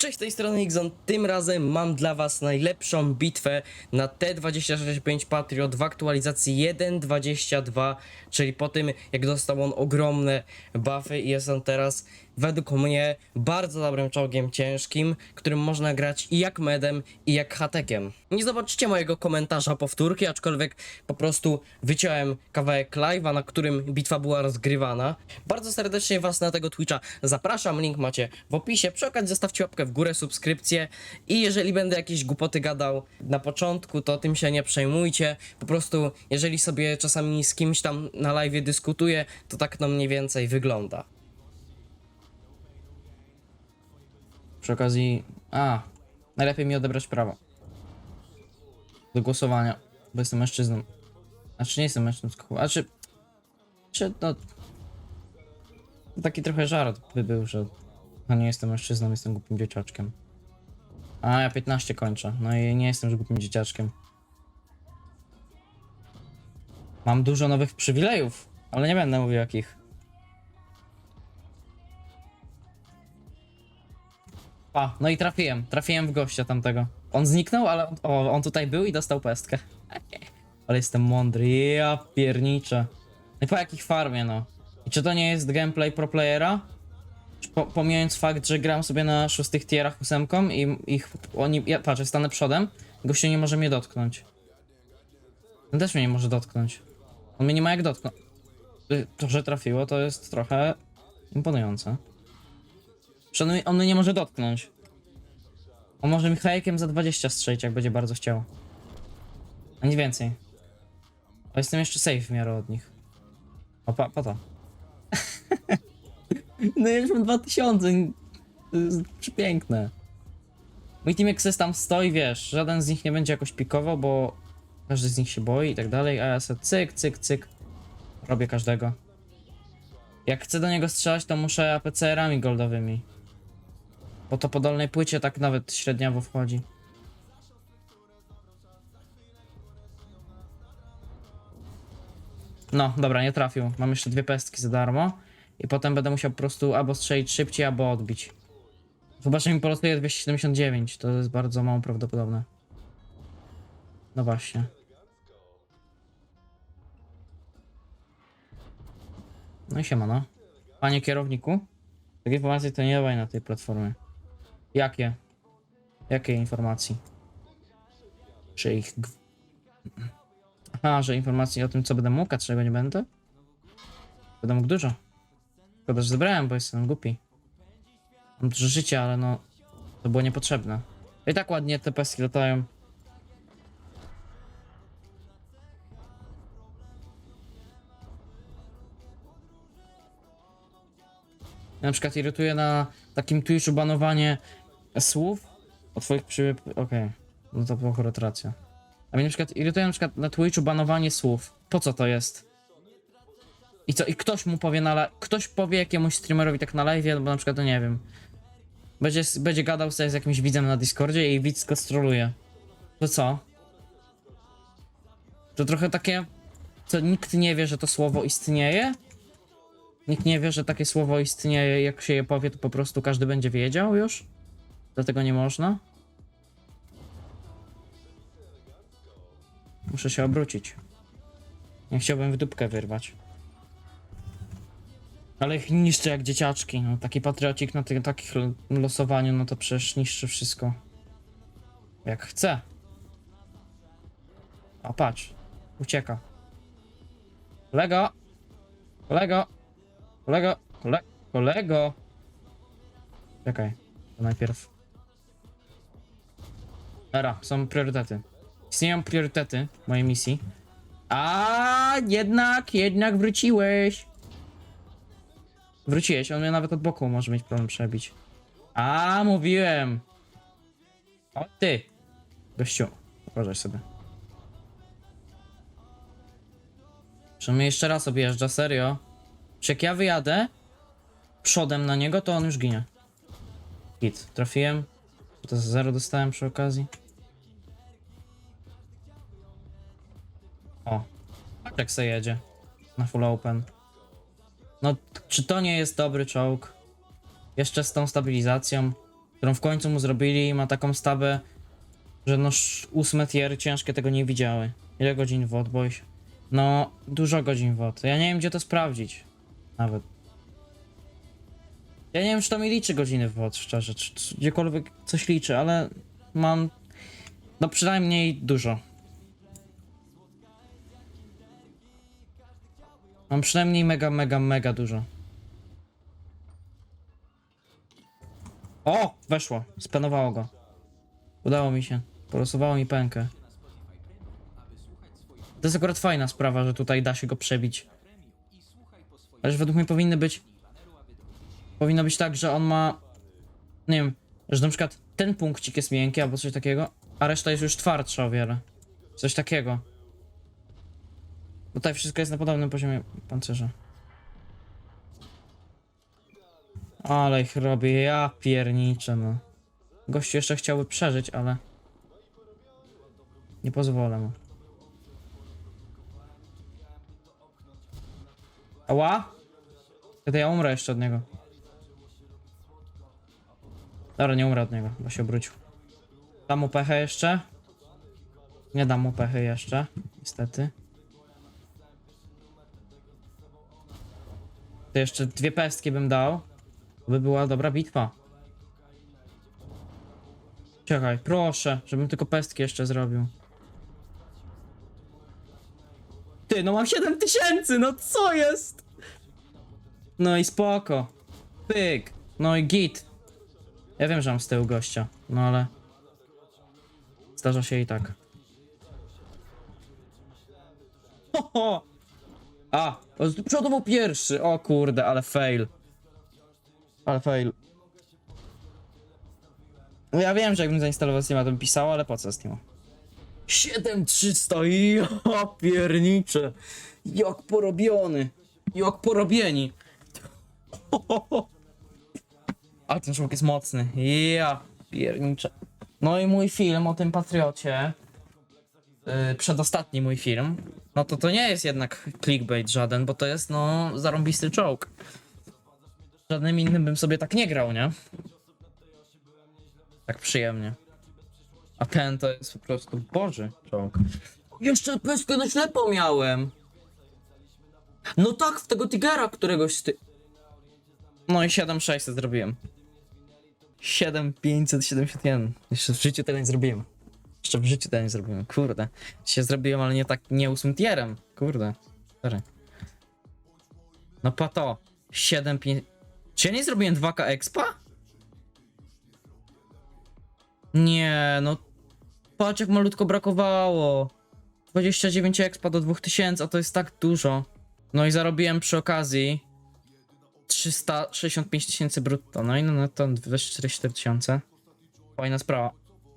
Cześć, z tej strony Xon. Tym razem mam dla was najlepszą bitwę na T265 Patriot w aktualizacji 1.22, czyli po tym jak dostał on ogromne buffy i jest on teraz według mnie bardzo dobrym czołgiem ciężkim, którym można grać i jak medem i jak hatekiem. Nie zobaczycie mojego komentarza powtórki, aczkolwiek po prostu wyciąłem kawałek live'a, na którym bitwa była rozgrywana. Bardzo serdecznie was na tego Twitcha zapraszam, link macie w opisie. Przy okazji zostawcie łapkę w górę, subskrypcję i jeżeli będę jakieś głupoty gadał na początku, to tym się nie przejmujcie. Po prostu jeżeli sobie czasami z kimś tam na live dyskutuję, to tak no mniej więcej wygląda. Przy okazji. A, najlepiej mi odebrać prawo do głosowania, bo jestem mężczyzną. Znaczy nie jestem mężczyzną, a czy. Czy no. Taki trochę żart by był, że. No nie jestem mężczyzną, jestem głupim dzieciaczkiem. A ja 15 kończę, no i nie jestem już głupim dzieciaczkiem. Mam dużo nowych przywilejów, ale nie będę mówił jakich. A, no i trafiłem. Trafiłem w gościa tamtego. On zniknął, ale on, o, on tutaj był i dostał pestkę. ale jestem mądry, ja pierniczę. No i po jakich farmie, no. I czy to nie jest gameplay pro playera? Po, pomijając fakt, że gram sobie na szóstych tierach ósemką i ich, oni, ja, patrz, ja stanę przodem, gościu nie może mnie dotknąć. On też mnie nie może dotknąć. On mnie nie ma jak dotknąć. Y, To, że trafiło, to jest trochę imponujące. Że on, on mnie nie może dotknąć. On może mi za 20 strzelić, jak będzie bardzo chciał. A nic więcej. A jestem jeszcze safe w miarę od nich. O, pa, pa to. no ja już mam 2000. To jest przepiękne. Mój team jak tam stoi, wiesz, żaden z nich nie będzie jakoś pikował, bo każdy z nich się boi i tak dalej, a ja sobie cyk, cyk, cyk. Robię każdego. Jak chcę do niego strzelać, to muszę APCR-ami goldowymi. Bo to po dolnej płycie tak nawet średniawo wchodzi. No, dobra, nie trafił. Mam jeszcze dwie pestki za darmo. I potem będę musiał po prostu albo strzelić szybciej, albo odbić. Chyba, że mi polotuje 279. To jest bardzo mało prawdopodobne. No właśnie. No i siema, no. Panie kierowniku, takie informacje to nie dawaj na tej platformie. Jakie? Jakie informacji? Że ich... Aha, że informacji o tym, co będę mógł, a czego nie będę? Będę mógł dużo. Szkoda, że zebrałem, bo jestem głupi. Mam dużo życia, ale no... To było niepotrzebne. I tak ładnie te peski latają. Na przykład irytuje na takim Twitchu banowanie słów o twoich przy... Okej, no to była akurat. A mnie na przykład irytuje na przykład na Twitchu banowanie słów. Po co to jest? I co? I ktoś mu powie na li- Ktoś powie jakiemuś streamerowi tak na live, bo na przykład, no nie wiem. Będzie, będzie gadał sobie z jakimś widzem na Discordzie i widz go stroluje. To co? To trochę takie... Co, nikt nie wie, że to słowo istnieje? Nikt nie wie, że takie słowo istnieje, jak się je powie, to po prostu każdy będzie wiedział już? Dlatego nie można? Muszę się obrócić. Nie chciałbym w dupkę wyrwać. Ale ich niszczę jak dzieciaczki. No, taki patriocik na tych takich lo- losowaniu, no to przecież niszczy wszystko. Jak chce. A patrz. Ucieka. Kolego! Kolego! Kolego! Kole kolego! Czekaj. To najpierw. Dobra, są priorytety. Istnieją priorytety mojej misji. A jednak, jednak wróciłeś. Wróciłeś, on mnie nawet od boku może mieć problem przebić. A, mówiłem. O ty. Gościu, uważaj sobie. On mnie jeszcze raz objeżdża, serio? Czy jak ja wyjadę przodem na niego, to on już ginie. Git, trafiłem. To zero dostałem przy okazji. O, jak se jedzie. Na full open. No, czy to nie jest dobry czołg? Jeszcze z tą stabilizacją. którą w końcu mu zrobili ma taką stabę, że no ósme tier ciężkie tego nie widziały. Ile godzin wod, boś? No, dużo godzin wod. Ja nie wiem, gdzie to sprawdzić. Nawet. Ja nie wiem, czy to mi liczy godziny wod, szczerze, czy, czy gdziekolwiek coś liczy, ale mam, no przynajmniej dużo. Mam przynajmniej mega, mega, mega dużo. O! Weszło. Spanowało go. Udało mi się. Polosowało mi pękę. To jest akurat fajna sprawa, że tutaj da się go przebić. Ale według mnie powinny być... Powinno być tak, że on ma... Nie wiem, że na przykład ten punkcik jest miękki albo coś takiego, a reszta jest już twardsza o wiele. Coś takiego. Tutaj wszystko jest na podobnym poziomie pancerza. Ale ich robię, ja pierniczę, no. Gościu jeszcze chciałby przeżyć, ale... Nie pozwolę mu. Ała? Kiedy ja umrę jeszcze od niego. Dobra, nie umrę od niego, bo się obrócił. Dam mu pechę jeszcze? Nie dam mu pechy jeszcze, niestety. To jeszcze dwie pestki bym dał. By była dobra bitwa. Czekaj, proszę, żebym tylko pestki jeszcze zrobił. Ty, no mam 7000, no co jest? No i spoko. Pyk. No i git. Ja wiem, że mam z tyłu gościa, no ale... Zdarza się i tak. Ho, ho. A, był pierwszy. O kurde, ale fail. Ale fail. No ja wiem, że jakbym zainstalował Steama, to bym pisał, ale po co Steama? 7300, ja piernicze. Jak porobiony. Jak porobieni. A ten człowiek jest mocny. Ja piernicze. No i mój film o tym patriocie. Yy, przedostatni mój film. No to to nie jest jednak clickbait żaden, bo to jest no zarąbisty czołg. Żadnym innym bym sobie tak nie grał, nie? Tak przyjemnie. A ten to jest po prostu boży czołg. Jeszcze peskę na ślepo miałem. No tak, w tego Tigera któregoś ty... No i 7600 zrobiłem. 7571. Jeszcze w życiu tego nie zrobiłem. Jeszcze w życiu tego nie zrobiłem. Kurde. Się zrobiłem, ale nie tak, nie ósmym tierem. Kurde. Sorry. No pa to. 7, 5... Czy ja nie zrobiłem 2K expa? Nie, no. Patrz jak malutko brakowało. 29 expa do 2000, a to jest tak dużo. No i zarobiłem przy okazji 365 tysięcy brutto. No i no, no to 244 tysiące. Fajna sprawa.